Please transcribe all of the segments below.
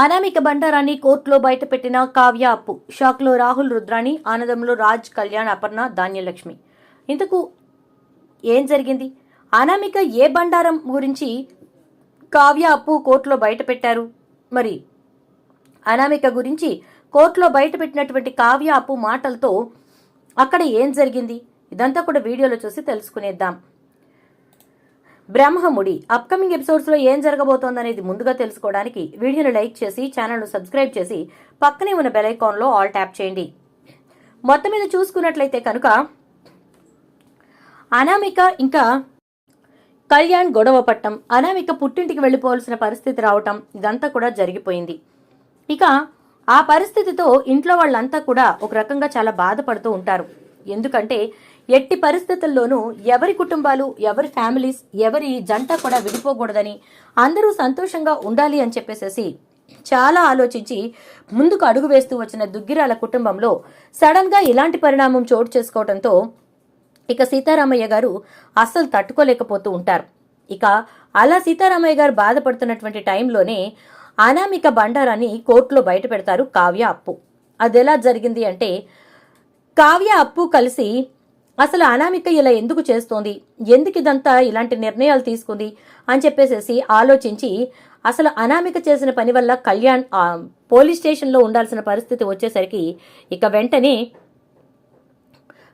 అనామిక బండారాన్ని కోర్టులో బయటపెట్టిన కావ్య అప్పు. షాక్లో రాహుల్ రుద్రాణి ఆనందంలో రాజ్ కళ్యాణ్ అపర్ణ ధాన్యలక్ష్మి. ఇంతకు ఏం జరిగింది? అనామిక ఏ బండారం గురించి కావ్య అప్పు కోర్టులో బయటపెట్టారు? మరి అనామిక గురించి కోర్టులో బయటపెట్టినటువంటి కావ్య అప్పు మాటలతో అక్కడ ఏం జరిగింది? ఇదంతా కూడా వీడియోలో చూసి తెలుసుకునేద్దాం. బ్రహ్మముడి అప్కమింగ్ ఎపిసోడ్స్లో ఏం జరగబోతోందనేది ముందుగా తెలుసుకోవడానికి వీడియోని లైక్ చేసి ఛానల్ను సబ్స్క్రైబ్ చేసి పక్కనే ఉన్న బెలైకాన్లో ఆల్ ట్యాప్ చేయండి. మొత్తం మీద చూసుకున్నట్లయితే కనుక అనామిక ఇంకా కళ్యాణ్ గొడవ పట్టం అనామిక పుట్టింటికి వెళ్ళిపోవాల్సిన పరిస్థితి రావటం ఇదంతా కూడా జరిగిపోయింది. ఇక ఆ పరిస్థితితో ఇంట్లో వాళ్ళంతా కూడా ఒక రకంగా చాలా బాధపడుతూ ఉంటారు. ఎందుకంటే ఎట్టి పరిస్థితుల్లోనూ ఎవరి కుటుంబాలు ఎవరి ఫ్యామిలీస్ ఎవరి జంట కూడా విడిపోకూడదని అందరూ సంతోషంగా ఉండాలి అని చెప్పేసేసి చాలా ఆలోచించి ముందుకు అడుగు వేస్తూ వచ్చిన దుగ్గిరాల కుటుంబంలో సడన్గా ఇలాంటి పరిణామం చోటు చేసుకోవడంతో ఇక సీతారామయ్య గారు అస్సలు తట్టుకోలేకపోతూ ఉంటారు. ఇక అలా సీతారామయ్య గారు బాధపడుతున్నటువంటి టైంలోనే అనామిక బండారాన్ని కోర్టులో బయట పెడతారు కావ్య అప్పు. అది ఎలా జరిగింది అంటే కావ్య అప్పు కలిసి అసలు అనామిక ఇలా ఎందుకు చేస్తోంది? ఎందుకు ఇదంతా ఇలాంటి నిర్ణయాలు తీసుకుంది? అని చెప్పేసేసి ఆలోచించి అసలు అనామిక చేసిన పని వల్ల కళ్యాణ్ పోలీస్ స్టేషన్లో ఉండాల్సిన పరిస్థితి వచ్చేసరికి ఇక వెంటనే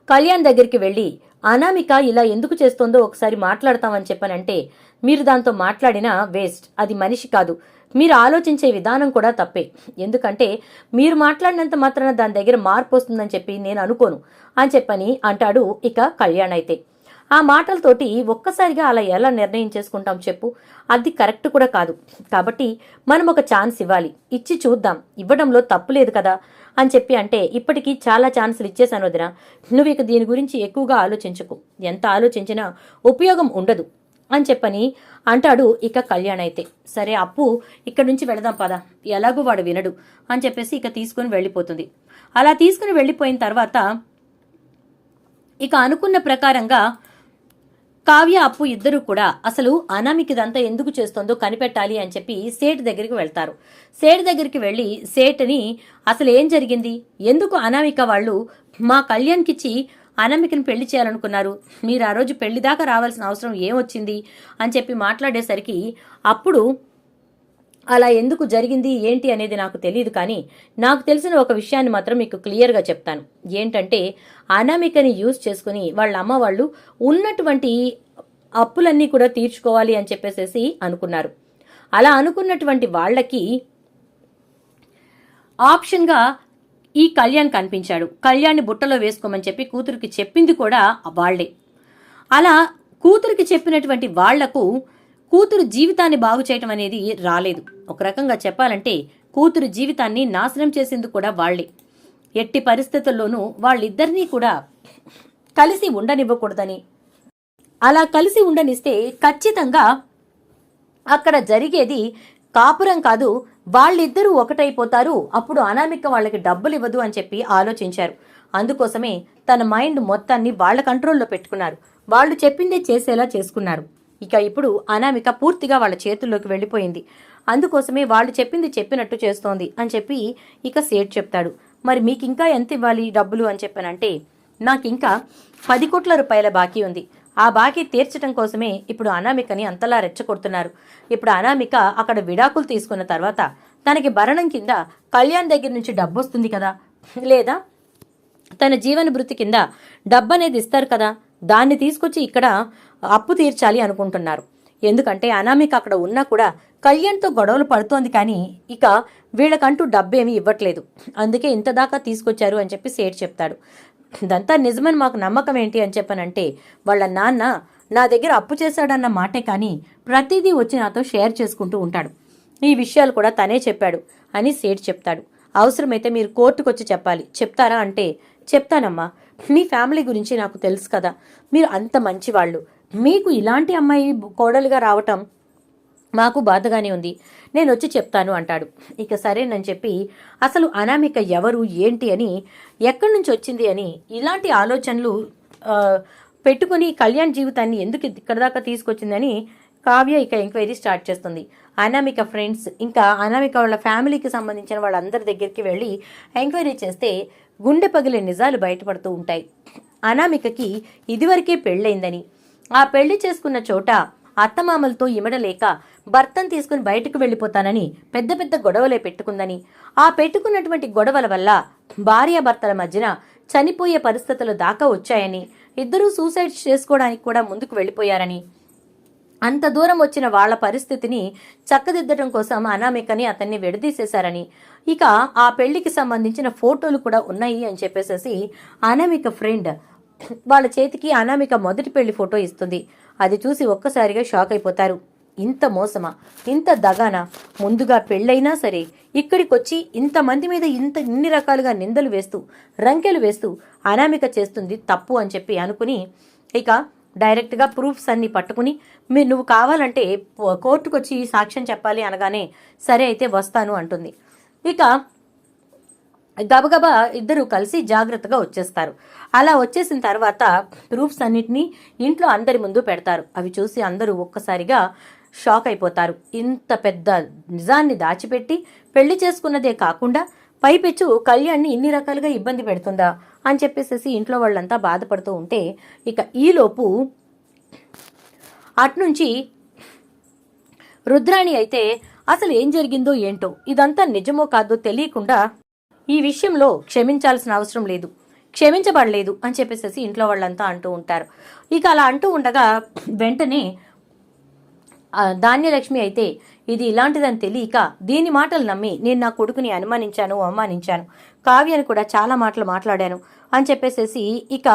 కళ్యాణ్ దగ్గరికి వెళ్ళి అనామిక ఇలా ఎందుకు చేస్తోందో ఒకసారి మాట్లాడతామని చెప్పానంటే మీరు దాంతో మాట్లాడినా వేస్ట్. అది మనిషి కాదు. మీరు ఆలోచించే విధానం కూడా తప్పే. ఎందుకంటే మీరు మాట్లాడినంత మాత్రాన దాని దగ్గర మార్పు వస్తుందని చెప్పి నేను అనుకోను. అని చెప్పని అంటాడు ఇక కళ్యాణ్ అయితే. ఆ మాటలతోటి ఒక్కసారిగా అలా ఎలా నిర్ణయం చేసుకుంటాం చెప్పు? అది కరెక్ట్ కూడా కాదు. కాబట్టి మనం ఒక ఛాన్స్ ఇవ్వాలి. ఇచ్చి చూద్దాం. ఇవ్వడంలో తప్పు లేదు కదా? అని చెప్పి అంటే ఇప్పటికీ చాలా ఛాన్సులు ఇచ్చేసాను వదిన. నువ్వు ఇక దీని గురించి ఎక్కువగా ఆలోచించకు. ఎంత ఆలోచించినా ఉపయోగం ఉండదు. అని చెప్పని అంటాడు ఇక కళ్యాణ్ అయితే. సరే అప్పు ఇక్కడి నుంచి వెళదాం పదా. ఎలాగూ వాడు వినడు అని చెప్పేసి ఇక తీసుకుని వెళ్ళిపోతుంది. అలా తీసుకుని వెళ్ళిపోయిన తర్వాత ఇక అనుకున్న ప్రకారంగా కావ్య అప్పు ఇద్దరు కూడా అసలు అనామికిదంతా ఎందుకు చేస్తుందో కనిపెట్టాలి అని చెప్పి సేట్ దగ్గరికి వెళ్తారు. సేట్ దగ్గరికి వెళ్ళి సేట్ని అసలు ఏం జరిగింది? ఎందుకు అనామిక వాళ్ళు మా కళ్యాణ్కిచ్చి అనామికని పెళ్ళి చేయాలనుకున్నారు. మీరు ఆ రోజు పెళ్ళి దాకా రావాల్సిన అవసరం ఏమొచ్చింది అని చెప్పి మాట్లాడేసరికి అప్పుడు అలా ఎందుకు జరిగింది? ఏంటి అనేది నాకు తెలియదు కానీ నాకు తెలిసిన ఒక విషయాన్ని మాత్రం మీకు క్లియర్గా చెప్తాను. ఏంటంటే అనామికని యూజ్ చేసుకుని వాళ్ళ అమ్మ వాళ్ళు ఉన్నటువంటి అప్పులన్నీ కూడా తీర్చుకోవాలి అని చెప్పేసేసి అనుకున్నారు. అలా అనుకున్నటువంటి వాళ్ళకి ఆప్షన్గా ఈ కళ్యాణ్ కనిపించాడు. కళ్యాణ్ని బుట్టలో వేసుకోమని చెప్పి కూతురికి చెప్పింది కూడా వాళ్ళే అలా కూతురికి చెప్పినటువంటి వాళ్ళకు కూతురు జీవితాన్ని బాగు చేయటం అనేది రాలేదు. ఒక రకంగా చెప్పాలంటే కూతురు జీవితాన్ని నాశనం చేసింది కూడా వాళ్ళే ఎట్టి పరిస్థితుల్లోనూ వాళ్ళిద్దరినీ కూడా కలిసి ఉండనివ్వకూడదని. అలా కలిసి ఉండనిస్తే ఖచ్చితంగా అక్కడ జరిగేది కాపురం కాదు వాళ్ళిద్దరూ ఒకటైపోతారు అప్పుడు అనామిక వాళ్ళకి డబ్బులు ఇవ్వదు అని చెప్పి ఆలోచించారు. అందుకోసమే తన మైండ్ మొత్తాన్ని వాళ్ళ కంట్రోల్లో పెట్టుకున్నారు. వాళ్ళు చెప్పిందే చేసేలా చేసుకున్నారు. ఇక ఇప్పుడు అనామిక పూర్తిగా వాళ్ళ చేతుల్లోకి వెళ్ళిపోయింది. అందుకోసమే వాళ్ళు చెప్పింది చెప్పినట్టు చేస్తోంది అని చెప్పి ఇక సేట్ చెప్తాడు. మరి మీకు ఇంకా ఎంత ఇవ్వాలి డబ్బులు అని చెప్పానంటే నాకు ఇంకా పది కోట్ల రూపాయల బాకీ ఉంది. ఆ బాకీ తీర్చడం కోసమే ఇప్పుడు అనామికని అంతలా రెచ్చగొడుతున్నారు. ఇప్పుడు అనామిక అక్కడ విడాకులు తీసుకున్న తర్వాత తనకి భరణం కింద కళ్యాణ్ దగ్గర నుంచి డబ్బు వస్తుంది కదా. లేదా తన జీవన భృతి కింద డబ్బు అనేది ఇస్తారు కదా. దాన్ని తీసుకొచ్చి ఇక్కడ అప్పు తీర్చాలి అనుకుంటున్నారు. ఎందుకంటే అనామిక అక్కడ ఉన్నా కూడా కళ్యాణ్తో గొడవలు పడుతోంది కానీ ఇక వీళ్ళకంటూ డబ్బేమీ ఇవ్వట్లేదు. అందుకే ఇంత దాకా తీసుకొచ్చారు అని చెప్పి సేట్ చెప్తాడు. ఇదంతా నిజమని మాకు నమ్మకం ఏంటి అని చెప్పనంటే వాళ్ళ నాన్న నా దగ్గర అప్పు చేశాడన్న మాటే కానీ ప్రతిదీ వచ్చి నాతో షేర్ చేసుకుంటూ ఉంటాడు. ఈ విషయాలు కూడా తనే చెప్పాడు అని సేట్ చెప్తాడు. అవసరమైతే మీరు కోర్టుకు వచ్చి చెప్పాలి. చెప్తారా అంటే చెప్తానమ్మా. మీ ఫ్యామిలీ గురించి నాకు తెలుసు కదా. మీరు అంత మంచివాళ్ళు. మీకు ఇలాంటి అమ్మాయి కోడలుగా రావటం మాకు బాధగానే ఉంది. నేను వచ్చి చెప్తాను అంటాడు. ఇక సరేనని చెప్పి అసలు అనామిక ఎవరు? ఏంటి? అని ఎక్కడి నుంచి వచ్చింది అని ఇలాంటి ఆలోచనలు పెట్టుకుని కళ్యాణ్ జీవితాన్ని ఎందుకు ఇక్కడ దాకా తీసుకొచ్చిందని కావ్య ఇక ఎంక్వైరీ స్టార్ట్ చేస్తుంది. అనామిక ఫ్రెండ్స్ ఇంకా అనామిక వాళ్ళ ఫ్యామిలీకి సంబంధించిన వాళ్ళందరి దగ్గరికి వెళ్ళి ఎంక్వైరీ చేస్తే గుండె పగిలే నిజాలు బయటపడుతూ ఉంటాయి. అనామికకి ఇదివరకే పెళ్ళైందని ఆ పెళ్ళి చేసుకున్న చోట అత్తమామలతో ఇమడలేక భర్తను తీసుకుని బయటకు వెళ్ళిపోతానని పెద్ద పెద్ద గొడవలే పెట్టుకుందని. ఆ పెట్టుకున్నటువంటి గొడవల వల్ల భార్యాభర్తల మధ్యన చనిపోయే పరిస్థితులు దాకా వచ్చాయని ఇద్దరూ సూసైడ్ చేసుకోవడానికి కూడా ముందుకు వెళ్ళిపోయారని. అంత దూరం వచ్చిన వాళ్ళ పరిస్థితిని చక్కదిద్దడం కోసం అనామికని అతన్ని విడదీసేశారని. ఇక ఆ పెళ్ళికి సంబంధించిన ఫోటోలు కూడా ఉన్నాయి అని చెప్పేసేసి అనామిక ఫ్రెండ్ వాళ్ళ చేతికి అనామిక మొదటి పెళ్ళి ఫోటో ఇస్తుంది. అది చూసి ఒక్కసారిగా షాక్ అయిపోతారు. ఇంత మోసమా? ఇంత దగానా? ముందుగా పెళ్ళైనా సరే ఇక్కడికి వచ్చి ఇంతమంది మీద ఇంత ఇన్ని రకాలుగా నిందలు వేస్తూ రంకెలు వేస్తూ అనామిక చేస్తుంది తప్పు అని చెప్పి అనుకుని ఇక డైరెక్ట్గా ప్రూఫ్స్ అన్ని పట్టుకుని మీరు నువ్వు కావాలంటే కోర్టుకు వచ్చి సాక్ష్యం చెప్పాలి అనగానే సరే అయితే వస్తాను అంటుంది. ఇక గబగబా ఇద్దరు కలిసి జాగ్రత్తగా వచ్చేస్తారు. అలా వచ్చేసిన తర్వాత ప్రూఫ్స్ అన్నిటినీ ఇంట్లో అందరి ముందు పెడతారు. అవి చూసి అందరూ ఒక్కసారిగా షాక్ అయిపోతారు ఇంత పెద్ద నిజాన్ని దాచిపెట్టి పెళ్ళి చేసుకున్నదే కాకుండా పైపెచ్చు కళ్యాణ్ని ఇన్ని రకాలుగా ఇబ్బంది పెడుతుందా అని చెప్పేసేసి ఇంట్లో వాళ్ళంతా బాధపడుతూ ఉంటే ఇక ఈలోపు అట్నుంచి రుద్రాణి అయితే అసలు ఏం జరిగిందో ఏంటో ఇదంతా నిజమో కాదో తెలియకుండా ఈ విషయంలో క్షమించాల్సిన అవసరం లేదు క్షమించబడలేదు అని చెప్పేసి ఇంట్లో వాళ్ళంతా అంటూ ఉంటారు. ఇక అలా అంటూ ఉండగా వెంటనే ధాన్యలక్ష్మి అయితే ఇది ఇలాంటిదని తెలియక దీని మాటలు నమ్మి నేను నా కొడుకుని అనుమానించాను అవమానించాను. కావ్యను కూడా చాలా మాటలు మాట్లాడాను అని చెప్పేసేసి ఇక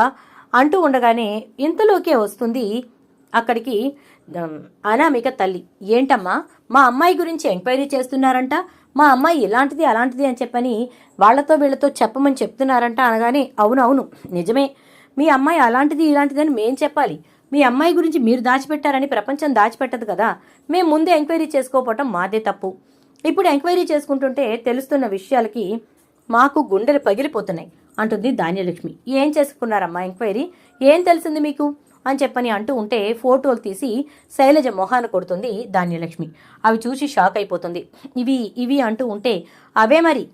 అంటూ ఉండగానే ఇంతలోకే వస్తుంది అక్కడికి అనామిక తల్లి. ఏంటమ్మా? మా అమ్మాయి గురించి ఎంక్వైరీ చేస్తున్నారంట? మా అమ్మాయి ఇలాంటిది అలాంటిది అని చెప్పని వాళ్ళతో వీళ్ళతో చెప్పమని చెప్తున్నారంట అనగానే అవునవును నిజమే. మీ అమ్మాయి అలాంటిది ఇలాంటిదని మేం చెప్పాలి. మీ అమ్మాయి గురించి మీరు దాచిపెట్టారని ప్రపంచం దాచిపెట్టదు కదా. మేము ముందే ఎంక్వైరీ చేసుకోపోవటం మాదే తప్పు. ఇప్పుడు ఎంక్వైరీ చేసుకుంటుంటే తెలుస్తున్న విషయాలకి మాకు గుండెలు పగిలిపోతున్నాయి అంటుంది ధాన్యలక్ష్మి. ఏం చేసుకున్నారమ్మా ఎంక్వైరీ? ఏం తెలిసింది మీకు? అని చెప్పని అంటూ ఉంటే ఫోటోలు తీసి శైలజ మొహాన కొడుతుంది ధాన్యలక్ష్మి. అవి చూసి షాక్ అయిపోతుంది. ఇవి ఇవి అంటూ ఉంటే అవే మరి.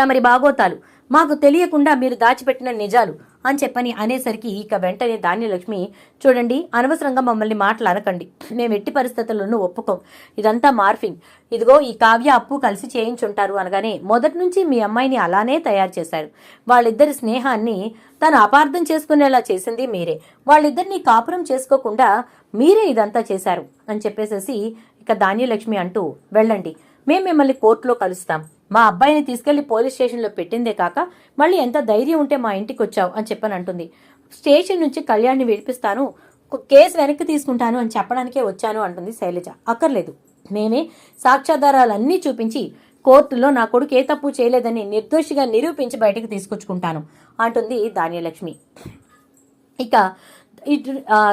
తమరి బాగోతాలు. మాకు తెలియకుండా మీరు దాచిపెట్టిన నిజాలు. అని చెప్పని అనేసరికి ఇక వెంటనే ధాన్యలక్ష్మి చూడండి అనవసరంగా మమ్మల్ని మాటలు అనకండి మేము ఎట్టి పరిస్థితుల్లోనూ ఒప్పుకోం. ఇదంతా మార్ఫింగ్. ఇదిగో ఈ కావ్య అప్పు కలిసి చేయించుంటారు అనగానే మొదటి నుంచి మీ అమ్మాయిని అలానే తయారు చేశారు. వాళ్ళిద్దరి స్నేహాన్ని తను అపార్థం చేసుకునేలా చేసింది మీరే. వాళ్ళిద్దరిని కాపురం చేసుకోకుండా మీరే ఇదంతా చేశారు అని చెప్పేసేసి ఇక ధాన్యలక్ష్మి అంటూ వెళ్ళండి. మేము మిమ్మల్ని కోర్టులో కలుస్తాం. మా అబ్బాయిని తీసుకెళ్ళి పోలీస్ స్టేషన్లో పెట్టిందే కాక మళ్ళీ ఎంత ధైర్యం ఉంటే మా ఇంటికి వచ్చావు అని చెప్పని అంటుంది. స్టేషన్ నుంచి కళ్యాణ్ని విడిపిస్తాను కేసు వెనక్కి తీసుకుంటాను అని చెప్పడానికే వచ్చాను అంటుంది శైలజ. అక్కర్లేదు. మేమే సాక్ష్యాధారాలన్నీ చూపించి కోర్టులో నా కొడుకు ఏ తప్పు చేయలేదని నిర్దోషిగా నిరూపించి బయటకు తీసుకొచ్చుకుంటాను అంటుంది ధాన్యలక్ష్మి. ఇక ఇటు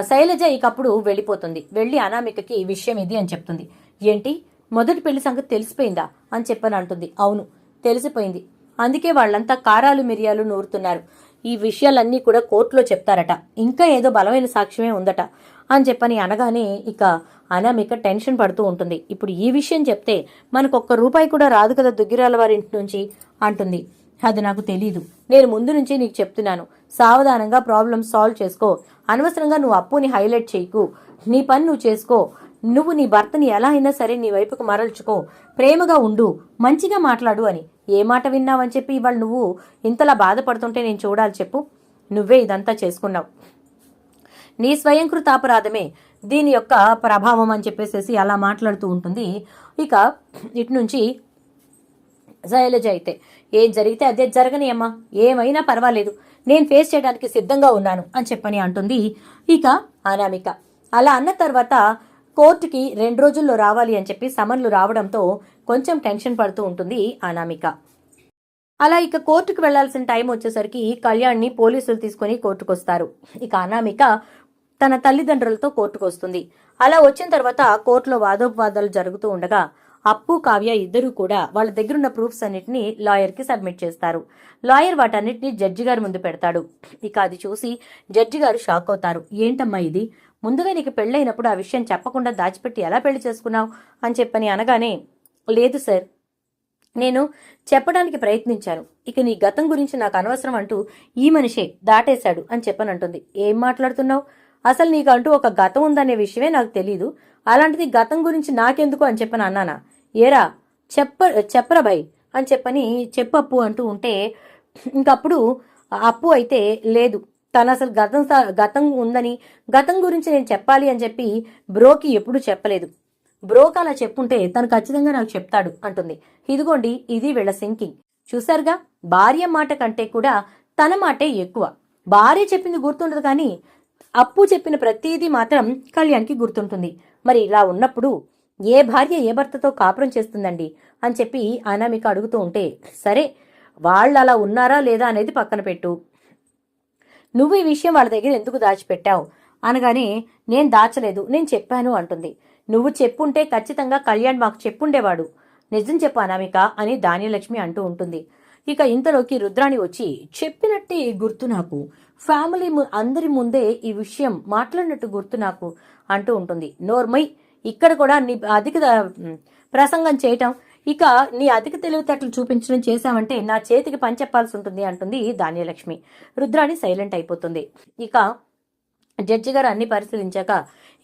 శైలజ ఇకప్పుడు వెళ్ళిపోతుంది. వెళ్ళి అనామికకి ఈ విషయం ఇది అని చెప్తుంది. ఏంటి? మొదటి పెళ్ళి సంగతి తెలిసిపోయిందా? అని చెప్పని అంటుంది. అవును తెలిసిపోయింది. అందుకే వాళ్ళంతా కారాలు మిరియాలు నూరుతున్నారు. ఈ విషయాలన్నీ కూడా కోర్టులో చెప్తారట. ఇంకా ఏదో బలమైన సాక్ష్యమే ఉందట అని చెప్పని అనగానే ఇక అనామిక టెన్షన్ పడుతూ ఉంటుంది. ఇప్పుడు ఈ విషయం చెప్తే మనకు ఒక్క రూపాయి కూడా రాదు కదా దుగ్గిరాల వారి ఇంటి నుంచి? అంటుంది. అది నాకు తెలీదు. నేను ముందు నుంచి నీకు చెప్తున్నాను. సావధానంగా ప్రాబ్లమ్ సాల్వ్ చేసుకో. అనవసరంగా నువ్వు అప్పుని హైలైట్ చేయకు. నీ పని నువ్వు చేసుకో. నువ్వు నీ భర్తని ఎలా అయినా సరే నీ వైపుకు మరల్చుకో. ప్రేమగా ఉండు మంచిగా మాట్లాడు అని. ఏ మాట విన్నావని చెప్పి ఇవాళ నువ్వు ఇంతలా బాధపడుతుంటే నేను చూడాలి చెప్పు. నువ్వే ఇదంతా చేసుకున్నావు. నీ స్వయంకృత అపరాధమే దీని యొక్క ప్రభావం అని చెప్పేసేసి అలా మాట్లాడుతూ ఉంటుంది. ఇక ఇటు నుంచి శైలజ అయితే ఏం జరిగితే అదే జరగని అమ్మా ఏమైనా పర్వాలేదు నేను ఫేస్ చేయడానికి సిద్ధంగా ఉన్నాను అని చెప్పని అంటుంది ఇక అనామిక. అలా అన్న తర్వాత కోర్టుకి రెండు రోజుల్లో రావాలి అని చెప్పి సమన్లు రావడంతో కొంచెం టెన్షన్ పడుతూ ఉంటుంది అనామిక. అలా ఇక కోర్టుకు వెళ్ళాల్సిన టైం వచ్చేసరికి కళ్యాణ్ని పోలీసులు తీసుకొని కోర్టుకు వస్తారు ఇక అనామిక తన తల్లిదండ్రులతో కోర్టుకు వస్తుంది అలా వచ్చిన తర్వాత కోర్టులో వాదోపవాదాలు జరుగుతూ ఉండగా అప్పు కావ్య ఇద్దరూ కూడా వాళ్ళ దగ్గరున్న ప్రూఫ్స్ అన్నిటిని లాయర్కి సబ్మిట్ చేస్తారు. లాయర్ వాటన్నిటిని జడ్జి గారి ముందు పెడతాడు. ఇక అది చూసి జడ్జి గారు షాక్ అవుతారు. ఏంటమ్మా ఇది? ముందుగా నీకు పెళ్ళైనప్పుడు ఆ విషయం చెప్పకుండా దాచిపెట్టి ఎలా పెళ్ళి చేసుకున్నావు అని చెప్పని అనగానే లేదు సార్ నేను చెప్పడానికి ప్రయత్నించాను. ఇక నీ గతం గురించి నాకు అనవసరం అంటూ ఈ మనిషే దాటేశాడు అని చెప్పనంటుంది ఏం మాట్లాడుతున్నావు? అసలు నీకు అంటూ ఒక గతం ఉందనే విషయమే నాకు తెలీదు. అలాంటిది గతం గురించి నాకెందుకు అని చెప్పని అన్నానా? ఏరా చెప్ప చెప్పరా భయ్ అని చెప్పని చెప్పప్పు అంటూ ఉంటే ఇంకప్పుడు అప్పు అయితే లేదు. తను అసలు గతం గతం ఉందని గతం గురించి నేను చెప్పాలి అని చెప్పి బ్రోకి ఎప్పుడు చెప్పలేదు. బ్రోక్ అలా చెప్పుంటే తను ఖచ్చితంగా నాకు చెప్తాడు అంటుంది. ఇదిగోండి ఇది వీళ్ళ సింకింగ్. చూసారుగా భార్య మాట కంటే కూడా తన మాటే ఎక్కువ. భార్య చెప్పింది గుర్తుండదు కానీ అప్పు చెప్పిన ప్రతిదీ మాత్రం కళ్యాణ్కి గుర్తుంటుంది. మరి ఇలా ఉన్నప్పుడు ఏ భార్య ఏ భర్తతో కాపురం చేస్తుందండి అని చెప్పి అనామిక అడుగుతూ ఉంటే సరే వాళ్ళు అలా ఉన్నారా లేదా అనేది పక్కన పెట్టు. నువ్వు ఈ విషయం వాళ్ళ దగ్గర ఎందుకు దాచిపెట్టావు? అనగానే నేను దాచలేదు నేను చెప్పాను అంటుంది. నువ్వు చెప్పుంటే ఖచ్చితంగా కళ్యాణ్ మాకు చెప్పుండేవాడు. నిజం చెప్పు అనామిక అని ధాన్యలక్ష్మి అంటూ ఉంటుంది. ఇక ఇంతలోకి రుద్రాణి వచ్చి చెప్పినట్టే గుర్తు నాకు. ఫ్యామిలీ అందరి ముందే ఈ విషయం మాట్లాడినట్టు గుర్తు నాకు అంటూ ఉంటుంది. నోర్మై ఇక్కడ కూడా నీ అధిక ప్రసంగం చేయటం ఇక నీ అధిక తెలివితేటలు చూపించడం చేశామంటే నా చేతికి పని చెప్పాల్సి ఉంటుంది అంటుంది ధాన్యలక్ష్మి. రుద్రాణి సైలెంట్ అయిపోతుంది. ఇక జడ్జి గారు అన్ని పరిశీలించాక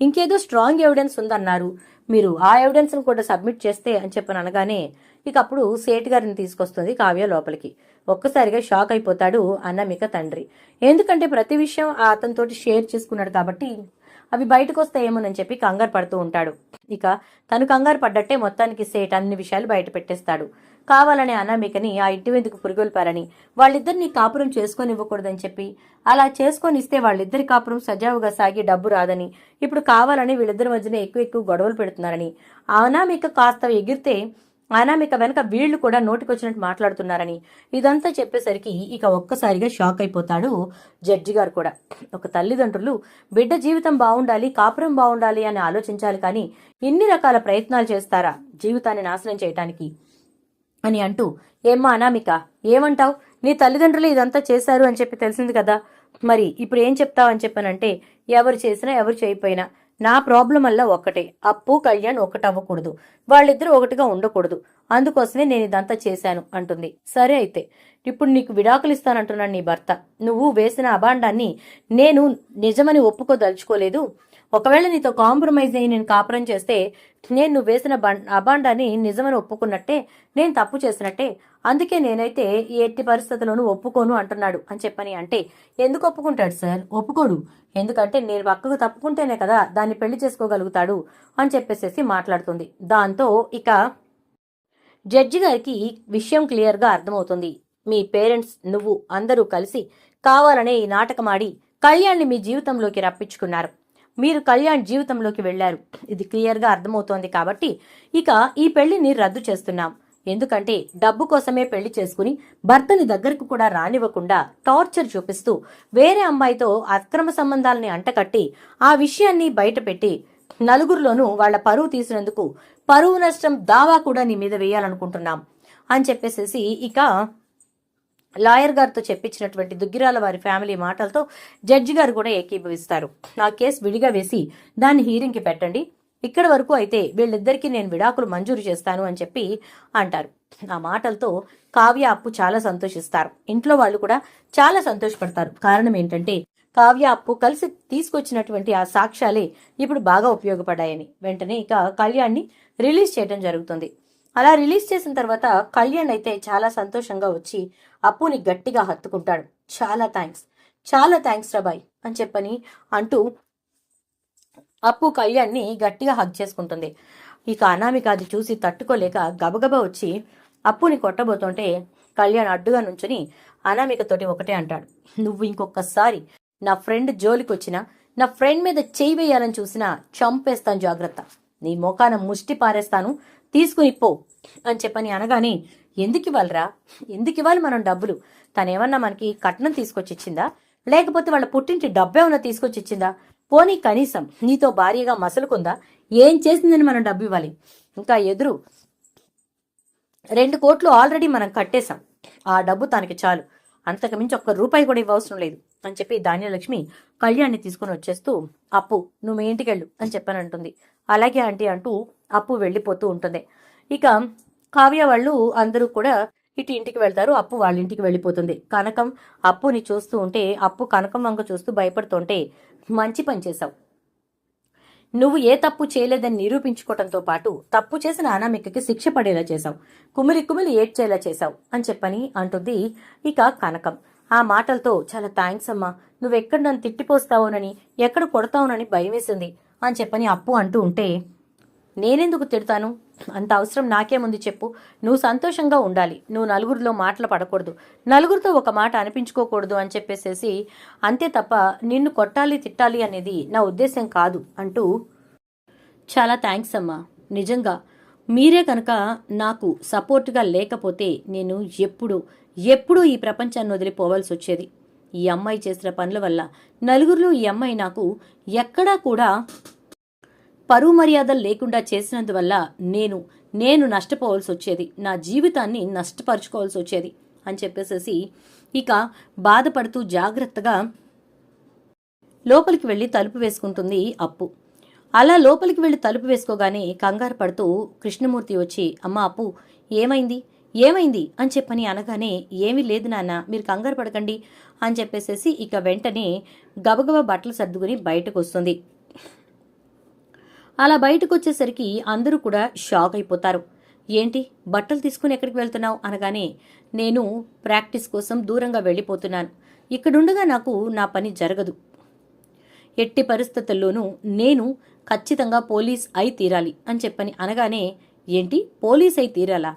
ఇంకేదో స్ట్రాంగ్ ఎవిడెన్స్ ఉందన్నారు. మీరు ఆ ఎవిడెన్స్ను కూడా సబ్మిట్ చేస్తే అని చెప్పని అనగానే ఇక అప్పుడు సేట్ గారిని తీసుకొస్తుంది కావ్య లోపలికి. ఒక్కసారిగా షాక్ అయిపోతాడు అన్నమిక తండ్రి. ఎందుకంటే ప్రతి విషయం అతనితోటి షేర్ చేసుకున్నాడు కాబట్టి అవి బయటకు వస్తాయేమోనని చెప్పి కంగారు పడుతూ ఉంటాడు. ఇక తను కంగారు పడ్డట్టే మొత్తానికి సేట్ అన్ని విషయాలు బయట పెట్టేస్తాడు. కావాలనే అనామికని ఆ ఇంటి మీదకు పురిగొల్పారని వాళ్ళిద్దరిని కాపురం చేసుకొని ఇవ్వకూడదని చెప్పి అలా చేసుకొని ఇస్తే వాళ్ళిద్దరి కాపురం సజావుగా సాగి డబ్బు రాదని ఇప్పుడు కావాలని వీళ్ళిద్దరి మధ్యన ఎక్కువ ఎక్కువ గొడవలు పెడుతున్నారని ఆ అనామిక కాస్త ఎగిరితే అనామిక వెనక వీళ్ళు కూడా నోటికొచ్చినట్టు మాట్లాడుతున్నారని ఇదంతా చెప్పేసరికి ఇక ఒక్కసారిగా షాక్ అయిపోతాడు జడ్జి గారు కూడా. ఒక తల్లిదండ్రులు బిడ్డ జీవితం బాగుండాలి కాపురం బాగుండాలి అని ఆలోచించాలి కానీ ఇన్ని రకాల ప్రయత్నాలు చేస్తారా జీవితాన్ని నాశనం చేయటానికి? అని అంటూ ఏమ్మా అనామిక ఏమంటావు? నీ తల్లిదండ్రులు ఇదంతా చేశారు అని చెప్పి తెలిసింది కదా. మరి ఇప్పుడు ఏం చెప్తావు అని చెప్పానంటే ఎవరు చేసినా ఎవరు చేయకపోయినా నా ప్రాబ్లం వల్ల ఒక్కటే అప్పు కళ్యాణ్ ఒకటి అవ్వకూడదు వాళ్ళిద్దరూ ఒకటిగా ఉండకూడదు. అందుకోసమే నేను ఇదంతా చేశాను అంటుంది. సరే అయితే ఇప్పుడు నీకు విడాకులు ఇస్తానంటున్నాను నీ భర్త. నువ్వు వేసిన అభాండాన్ని నేను నిజమని ఒప్పుకోదలుచుకోలేదు. ఒకవేళ నీతో కాంప్రమైజ్ అయ్యి నేను కాపురం చేస్తే నేను నువ్వు వేసిన బం- అబాండాన్ని నిజమని ఒప్పుకున్నట్టే నేను తప్పు చేసినట్టే. అందుకే నేనైతే ఈ ఎట్టి పరిస్థితుల్లోనూ ఒప్పుకోను అంటున్నాడు అని చెప్పని అంటే ఎందుకు ఒప్పుకుంటాడు సార్? ఒప్పుకోడు. ఎందుకంటే నేను పక్కకు తప్పుకుంటేనే కదా దాన్ని పెళ్ళి చేసుకోగలుగుతాడు అని చెప్పేసేసి మాట్లాడుతుంది. దాంతో ఇక జడ్జి గారికి విషయం క్లియర్గా అర్థమవుతుంది. మీ పేరెంట్స్ నువ్వు అందరూ కలిసి కావాలనే ఈ నాటకమాడి కళ్యాణ్ని మీ జీవితంలోకి రప్పించుకున్నారు. మీరు కళ్యాణ్ జీవితంలోకి వెళ్ళారు. ఇది క్లియర్గా అర్థమవుతోంది కాబట్టి ఇక ఈ పెళ్ళిని రద్దు చేస్తున్నాం. ఎందుకంటే డబ్బు కోసమే పెళ్ళి చేసుకుని భర్తని దగ్గరకు కూడా రానివ్వకుండా టార్చర్ చూపిస్తూ వేరే అమ్మాయితో అక్రమ సంబంధాలని అంటకట్టి ఆ విషయాన్ని బయటపెట్టి నలుగురిలోనూ వాళ్ళ పరువు తీసినందుకు పరువు నష్టం దావా కూడా నీ మీద వేయాలనుకుంటున్నాం అని చెప్పేసేసి ఇక లాయర్ గారితో చెప్పించినటువంటి దుగ్గిరాల వారి ఫ్యామిలీ మాటలతో జడ్జి గారు కూడా ఏకీభవిస్తారు. ఆ కేసు విడిగా వేసి దాన్ని హీరింగ్కి పెట్టండి. ఇక్కడ వరకు అయితే వీళ్ళిద్దరికీ నేను విడాకులు మంజూరు చేస్తాను అని చెప్పి అంటారు. ఆ మాటలతో కావ్య అప్పు చాలా సంతోషిస్తారు. ఇంట్లో వాళ్ళు కూడా చాలా సంతోషపడతారు. కారణం ఏంటంటే కావ్య అప్పు కలిసి తీసుకొచ్చినటువంటి ఆ సాక్ష్యాలే ఇప్పుడు బాగా ఉపయోగపడ్డాయని. వెంటనే ఇక కళ్యాణ్ని రిలీజ్ చేయడం జరుగుతుంది. అలా రిలీజ్ చేసిన తర్వాత కళ్యాణ్ అయితే చాలా సంతోషంగా వచ్చి అప్పుని గట్టిగా హత్తుకుంటాడు. చాలా థ్యాంక్స్. చాలా థ్యాంక్స్ రబాయ్ అని చెప్పని అంటూ అప్పు కళ్యాణ్ని గట్టిగా హగ్ చేసుకుంటుంది. ఇక అనామిక అది చూసి తట్టుకోలేక గబగబా వచ్చి అప్పుని కొట్టబోతుంటే కళ్యాణ్ అడ్డుగా నుంచుని అనామికతోటి ఒకటే అంటాడు. నువ్వు ఇంకొకసారి నా ఫ్రెండ్ జోలికి వచ్చినా నా ఫ్రెండ్ మీద చేయి వేయాలని చూసినా చంపేస్తాను జాగ్రత్త. నీ మోకాన ముష్టి పారేస్తాను తీసుకుని పో అని చెప్పని అనగానే ఎందుకు ఇవ్వాలరా? ఎందుకు ఇవ్వాలి మనం డబ్బులు? తనేమన్నా మనకి కట్నం తీసుకొచ్చి ఇచ్చిందా? లేకపోతే వాళ్ళ పుట్టింటి డబ్బేమన్నా తీసుకొచ్చి ఇచ్చిందా? పోనీ కనీసం నీతో భారీగా మసలుకుందా? ఏం చేసిందని మనం డబ్బు ఇవ్వాలి? ఇంకా ఎదురు రెండు కోట్లు ఆల్రెడీ మనం కట్టేశాం. ఆ డబ్బు తనకి చాలు. అంతకుమించి ఒక్క రూపాయి కూడా ఇవ్వవసరం లేదు అని చెప్పి ధాన్యలక్ష్మి కళ్యాణ్ని తీసుకుని వచ్చేస్తూ అప్పు నువ్వు మీ ఇంటికి వెళ్ళు అని చెప్పానంటుంది అంటుంది. అలాగే ఆంటీ అంటూ అప్పు వెళ్ళిపోతూ ఉంటుంది. ఇక కావ్య వాళ్ళు అందరూ కూడా ఇటు ఇంటికి వెళ్తారు అప్పు వాళ్ళ ఇంటికి వెళ్ళిపోతుంది. కనకం అప్పుని చూస్తూ ఉంటే అప్పు కనకం వంక చూస్తూ భయపడుతుంటే మంచి పని చేశావు. నువ్వు ఏ తప్పు చేయలేదని నిరూపించుకోవడంతో పాటు తప్పు చేసిన అనామికకి శిక్ష పడేలా చేశావు. కుమిలి కుమిలి ఏడ్చేలా చేశావు అని చెప్పని అంటుంది ఇక కనకం. ఆ మాటలతో చాలా థ్యాంక్స్ అమ్మా. నువ్వెక్కడ నన్ను తిట్టిపోస్తావునని ఎక్కడ కొడతావునని భయం వేసింది అని చెప్పని అప్పు అంటూ ఉంటే నేనెందుకు తిడతాను? అంత అవసరం నాకేముంది చెప్పు. నువ్వు సంతోషంగా ఉండాలి. నువ్వు నలుగురిలో మాటలు పడకూడదు. నలుగురితో ఒక మాట అనిపించుకోకూడదు అని చెప్పేసేసి అంతే తప్ప నిన్ను కొట్టాలి తిట్టాలి అనేది నా ఉద్దేశం కాదు అంటూ చాలా థ్యాంక్స్ అమ్మా. నిజంగా మీరే కనుక నాకు సపోర్ట్గా లేకపోతే నేను ఎప్పుడు ఎప్పుడూ ఈ ప్రపంచాన్ని వదిలిపోవాల్సి వచ్చేది. ఈ అమ్మాయి చేసిన పనుల వల్ల నలుగురిలో ఈ అమ్మాయి నాకు ఎక్కడా కూడా పరువు మర్యాదలు లేకుండా చేసినందువల్ల నేను నేను నష్టపోవాల్సి వచ్చేది నా జీవితాన్ని నష్టపరుచుకోవాల్సి వచ్చేది అని చెప్పేసేసి ఇక బాధపడుతూ జాగ్రత్తగా లోపలికి వెళ్ళి తలుపు వేసుకుంటుంది అప్పు. అలా లోపలికి వెళ్ళి తలుపు వేసుకోగానే కంగారు పడుతూ కృష్ణమూర్తి వచ్చి అమ్మ అప్పు ఏమైంది? ఏమైంది? అని చెప్పని అనగానే ఏమీ లేదు నాన్న మీరు కంగారు పడకండి. అని చెప్పేసేసి ఇక వెంటనే గబగబ బట్టలు సర్దుకుని బయటకు వస్తుంది అలా బయటకు వచ్చేసరికి అందరూ కూడా షాక్ అయిపోతారు. ఏంటి? బట్టలు తీసుకుని ఎక్కడికి వెళ్తున్నావు? అనగానే నేను ప్రాక్టీస్ కోసం దూరంగా వెళ్ళిపోతున్నాను. ఇక్కడుండగా నాకు నా పని జరగదు. ఎట్టి పరిస్థితుల్లోనూ నేను ఖచ్చితంగా పోలీస్ అయి తీరాలి అని చెప్పని అనగానే ఏంటి? పోలీస్ అయి తీరాలా?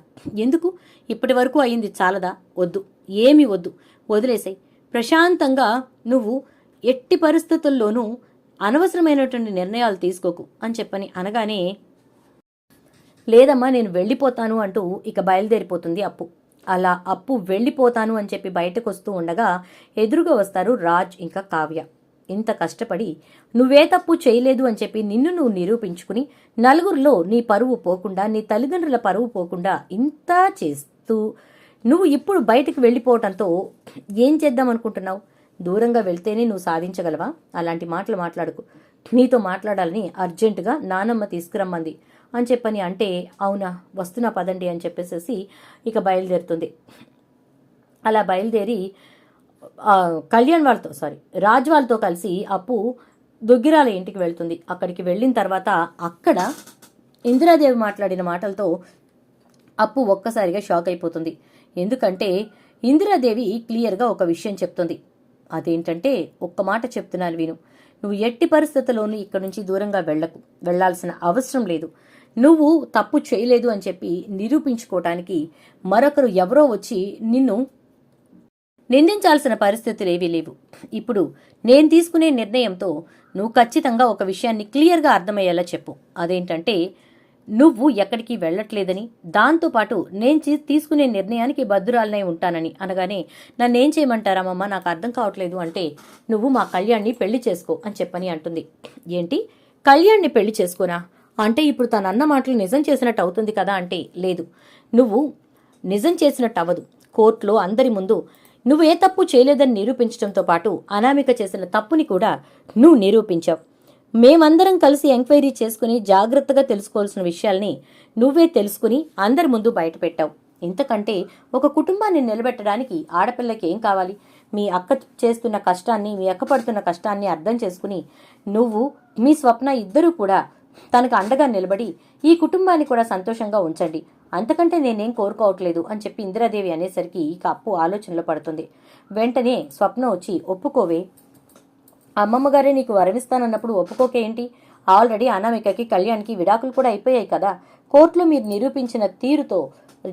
ఎందుకు? ఇప్పటి వరకు అయింది చాలదా? వద్దు. ఏమి వద్దు. వదిలేసాయి. ప్రశాంతంగా నువ్వు ఎట్టి పరిస్థితుల్లోనూ అనవసరమైనటువంటి నిర్ణయాలు తీసుకోకు అని చెప్పని అనగానే లేదమ్మా నేను వెళ్ళిపోతాను అంటూ ఇక బయలుదేరిపోతుంది అప్పు. అలా అప్పు వెళ్ళిపోతాను అని చెప్పి బయటకు వస్తూ ఉండగా ఎదురుగా వస్తారు రాజ్ ఇంకా కావ్య. ఇంత కష్టపడి నువ్వే తప్పు చేయలేదు అని చెప్పి నిన్ను నువ్వు నిరూపించుకుని నలుగురిలో నీ పరువు పోకుండా నీ తల్లిదండ్రుల పరువు పోకుండా ఇంత చేస్తూ నువ్వు ఇప్పుడు బయటికి వెళ్ళిపోవటంతో ఏం చేద్దాం అనుకుంటున్నావు? దూరంగా వెళ్తేనే నువ్వు సాధించగలవా? అలాంటి మాటలు మాట్లాడుకు. నీతో మాట్లాడాలని అర్జెంటుగా నానమ్మ తీసుకురమ్మంది. అని చెప్పని అంటే అవునా వస్తున్నా పదండి అని చెప్పేసేసి ఇక బయలుదేరుతుంది. అలా బయలుదేరి కళ్యాణ్ వాళ్ళతో సారీ రాజ్ వాళ్ళతో కలిసి అప్పు దుగ్గిరాల ఇంటికి వెళ్తుంది. అక్కడికి వెళ్ళిన తర్వాత అక్కడ ఇందిరాదేవి మాట్లాడిన మాటలతో అప్పు ఒక్కసారిగా షాక్ అయిపోతుంది. ఎందుకంటే ఇందిరాదేవి క్లియర్గా ఒక విషయం చెప్తుంది. అదేంటంటే ఒక్క మాట చెప్తున్నాను విను. నువ్వు ఎట్టి పరిస్థితుల్లోనూ ఇక్కడి నుంచి దూరంగా వెళ్ళకు. వెళ్ళాల్సిన అవసరం లేదు. నువ్వు తప్పు చేయలేదు అని చెప్పి నిరూపించుకోవటానికి మరొకరు ఎవరో వచ్చి నిన్ను నిందించాల్సిన పరిస్థితులు ఏవీ లేవు. ఇప్పుడు నేను తీసుకునే నిర్ణయంతో నువ్వు ఖచ్చితంగా ఒక విషయాన్ని క్లియర్గా అర్థమయ్యేలా చెప్పు. అదేంటంటే నువ్వు ఎక్కడికి వెళ్ళట్లేదని దాంతోపాటు నేను తీసుకునే నిర్ణయానికి భద్రురాలనే ఉంటానని అనగానే నన్నేం చేయమంటారామమ్మ నాకు అర్థం కావట్లేదు అంటే నువ్వు మా కళ్యాణ్ని పెళ్ళి చేసుకో అని చెప్పని అంటుంది. ఏంటి? కళ్యాణ్ని పెళ్ళి చేసుకోనా? అంటే ఇప్పుడు తన అన్న మాటలు నిజం చేసినట్టు అవుతుంది కదా అంటే లేదు. నువ్వు నిజం చేసినట్టు అవ్వదు. కోర్టులో అందరి ముందు నువ్వు ఏ తప్పు చేయలేదని నిరూపించడంతో పాటు అనామిక చేసిన తప్పుని కూడా నువ్వు నిరూపించావు. మేమందరం కలిసి ఎంక్వైరీ చేసుకుని జాగ్రత్తగా తెలుసుకోవాల్సిన విషయాల్ని నువ్వే తెలుసుకుని అందరి ముందు బయటపెట్టావు ఇంతకంటే ఒక కుటుంబాన్ని నిలబెట్టడానికి ఆడపిల్లకి ఏం కావాలి? మీ అక్క చేస్తున్న కష్టాన్ని మీ అక్క పడుతున్న కష్టాన్ని అర్థం చేసుకుని నువ్వు మీ స్వప్న ఇద్దరూ కూడా తనకు అండగా నిలబడి ఈ కుటుంబాన్ని కూడా సంతోషంగా ఉంచండి. అంతకంటే నేనేం కోరుకోవట్లేదు అని చెప్పి ఇందిరాదేవి అనేసరికి ఇక అప్పు ఆలోచనలో పడుతుంది. వెంటనే స్వప్న వచ్చి ఒప్పుకోవే అమ్మమ్మ గారే నీకు వరమిస్తానన్నప్పుడు ఒప్పుకోకేంటి ఆల్రెడీ అనామికకి కళ్యాణ్కి విడాకులు కూడా అయిపోయాయి కదా. కోర్టులో మీరు నిరూపించిన తీరుతో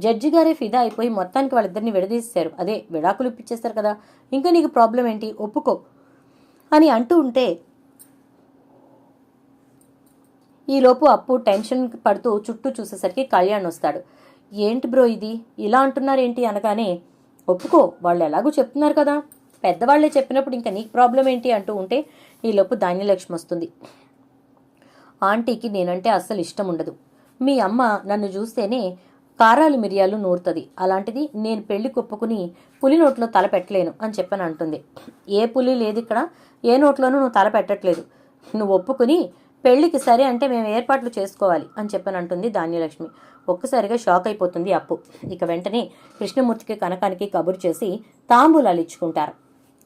జడ్జి గారే ఫిదా అయిపోయి మొత్తానికి వాళ్ళిద్దరిని విడదీశారు అదే విడాకులు ఇప్పించేస్తారు కదా. ఇంకా నీకు ప్రాబ్లం ఏంటి? ఒప్పుకో అని అంటూ ఉంటే ఈలోపు అప్పు టెన్షన్ పడుతూ చుట్టూ చూసేసరికి కళ్యాణ్ వస్తాడు. ఏంటి బ్రో ఇది? ఇలా అంటున్నారేంటి అనగానే ఒప్పుకో వాళ్ళు ఎలాగో చెప్తున్నారు కదా. పెద్దవాళ్ళే చెప్పినప్పుడు ఇంకా నీకు ప్రాబ్లం ఏంటి అంటూ ఉంటే ఈలోపు ధాన్యలక్ష్మి వస్తుంది. ఆంటీకి నేనంటే అస్సలు ఇష్టం ఉండదు. మీ అమ్మ నన్ను చూస్తేనే కారాలు మిరియాలు నూరుతుంది. అలాంటిది నేను పెళ్ళి కుప్పుకుని పులి నోట్లో తల పెట్టలేను అని చెప్పని అంటుంది. ఏ పులి లేదు ఇక్కడ. ఏ నోట్లోనూ నువ్వు తల పెట్టట్లేదు. నువ్వు ఒప్పుకుని పెళ్ళికి సరే అంటే మేము ఏర్పాట్లు చేసుకోవాలి అని చెప్పని అంటుంది ధాన్యలక్ష్మి. ఒక్కసారిగా షాక్ అయిపోతుంది అప్పు. ఇక వెంటనే కృష్ణమూర్తికి కనకానికి కబురు చేసి తాంబూలాలు ఇచ్చుకుంటారు.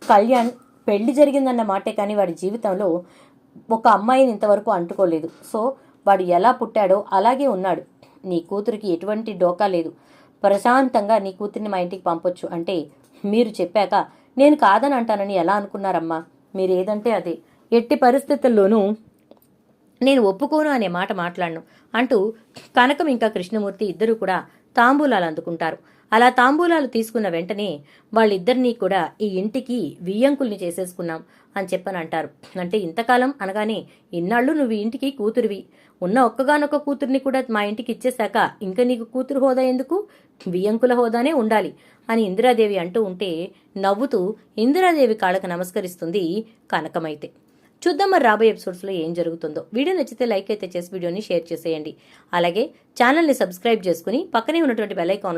కళ్యాణ్ పెళ్ళి జరిగిందన్న మాటే కానీ వాడి జీవితంలో ఒక అమ్మాయిని ఇంతవరకు అంటుకోలేదు. సో వాడు ఎలా పుట్టాడో అలాగే ఉన్నాడు. నీ కూతురికి ఎటువంటి డోకా లేదు. ప్రశాంతంగా నీ కూతురిని మా ఇంటికి పంపొచ్చు. అంటే మీరు చెప్పాక నేను కాదని అంటానని ఎలా అనుకున్నారమ్మా? మీరు ఏదంటే అదే. ఎట్టి పరిస్థితుల్లోనూ నేను ఒప్పుకోను అనే మాట మాట్లాడను అంటూ కనకం ఇంకా కృష్ణమూర్తి ఇద్దరూ కూడా తాంబూలాలు అందుకుంటారు. అలా తాంబూలాలు తీసుకున్న వెంటనే వాళ్ళిద్దరినీ కూడా ఈ ఇంటికి వియ్యంకుల్ని చేసేసుకున్నాం అని చెప్పని అంటారు అంటే ఇంతకాలం అనగానే ఇన్నాళ్ళు నువ్వు ఈ ఇంటికి కూతురివి. ఉన్న ఒక్కగానొక్క కూతుర్ని కూడా మా ఇంటికి ఇచ్చేశాక ఇంకా నీకు కూతురు హోదా ఎందుకు? వియ్యంకుల హోదానే ఉండాలి అని ఇందిరాదేవి అంటూ ఉంటే నవ్వుతూ ఇందిరాదేవి కాళ్ళకు నమస్కరిస్తుంది కనకమైతే. చూద్దాం మరి రాబోయే ఎపిసోడ్స్లో ఏం జరుగుతుందో. వీడియో నచ్చితే లైక్ అయితే చేసి వీడియోని షేర్ చేసేయండి. అలాగే ఛానల్ని సబ్స్క్రైబ్ చేసుకుని పక్కనే ఉన్నటువంటి బెల్ ఐకాన్లో